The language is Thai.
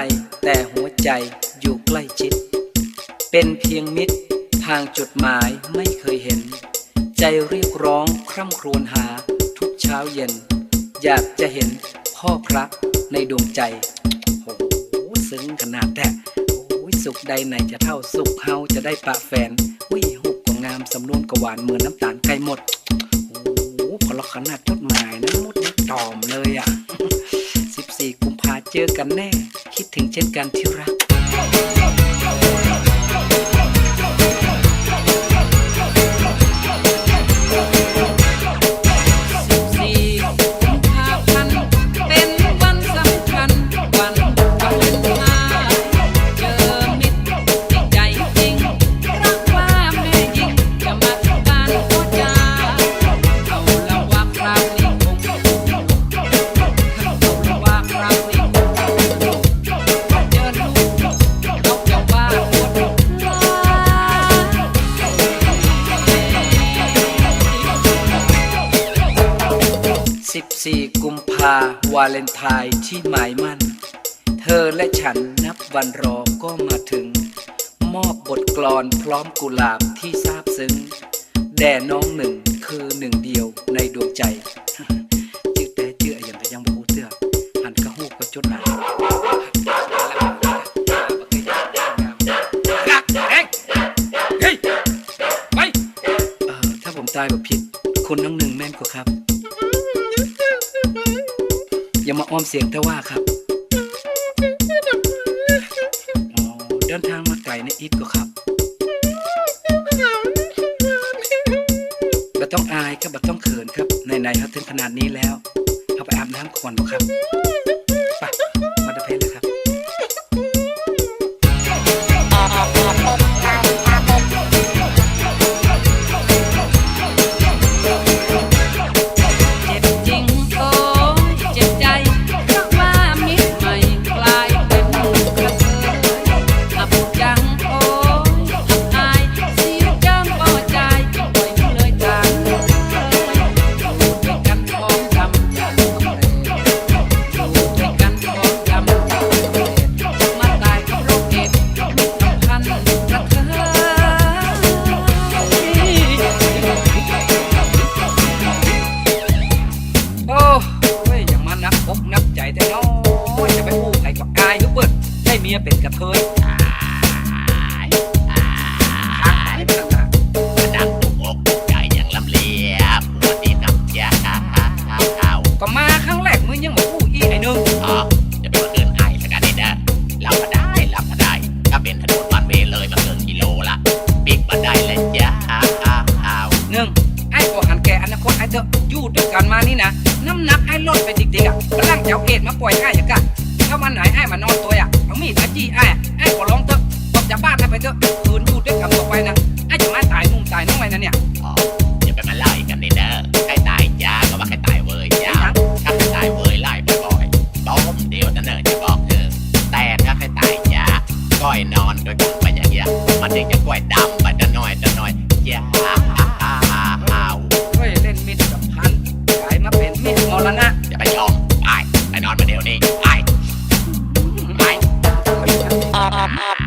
ไกลแต่หัวใจอยู่ใกล้ชิด เป็นเพียงมิตรทางจดหมายไม่เคยเห็น ใจเรียกร้องคร่ำครวญหาทุกเช้าเย็น อยากจะเห็นพ่อพระในดวงใจโอ้โหซึ้งขนาดแต่โอ้ยสุขใดไหนจะเท่าสุขเฮาจะได้ปะแฟนวิหุบก็งามสำนวนกหวานเหมือนน้ำตาลไก่หมดโอ้พอเราขนาดจดหมายนะมดนักตอมเลยอะ 14 กุมภาเจอกันแน่ ถึงเช่นกันที่รัก 14 กุมภาวาเลนไทน์ที่หมายมั่น เธอและฉันนับวันรอก็มาถึง มอบบทกลอนพร้อมกุหลาบที่ซาบซึ้ง แด่น้องหนึ่งคือหนึ่งเดียวในดวงใจ จืดแต่เจืออย่างแต่ยังบูเตือหันกระหูกก็จดหมายเฮ้ยไปเอ่อถ้าผมตายแบบผิด คนน้องหนึ่งแม่นกว่าครับ อย่ามาอ้อมเสียงแต่ว่าครับอ๋อเดินทางมาไกลในอีทก็ครับบัต้องอายก็บ่ต้องเขินครับไหนๆเขาถึงขนาดนี้แล้วเอาไปอาบน้ำก่อนบ่ครับไปมาดเพลเลยครับ มียเป็นกระเทยอายอาดังตุกอกตุกใจอย่างลำเลียบรวดดีน้ำยาเอาก็มาครั้งแรกมึงยังมาอู้อีไอ้นึงอ๋อจะเป็นว่าเดินไอ้ละกันนี่นะรับมาได้รับมาได้ ถ้าเป็นถนนวันเวเลยมาเกินกิโลละปิกมาได้เลยจ้าเอาหนึ่งไอ้ก็หันแก่อนาคตไอ้เถอะอยู่ด้วยกันมานี่นะน้ำหนักไอ้ลดไปดิกๆอะกำลังจะเอาเกตมาปล่อยไอ้อย่างกันถ้าวันไหนไอ้มานอนตัวอะ เอามีดมาจี้ไอ้ไอ้ก็ร้องเถอะออกจากบ้านไอ้ไปเถอะคืนอยู่ด้วยกันต่อไปนะไอ้จะมาตายนุ่มตายน้องไว้นะเนี่ย ไ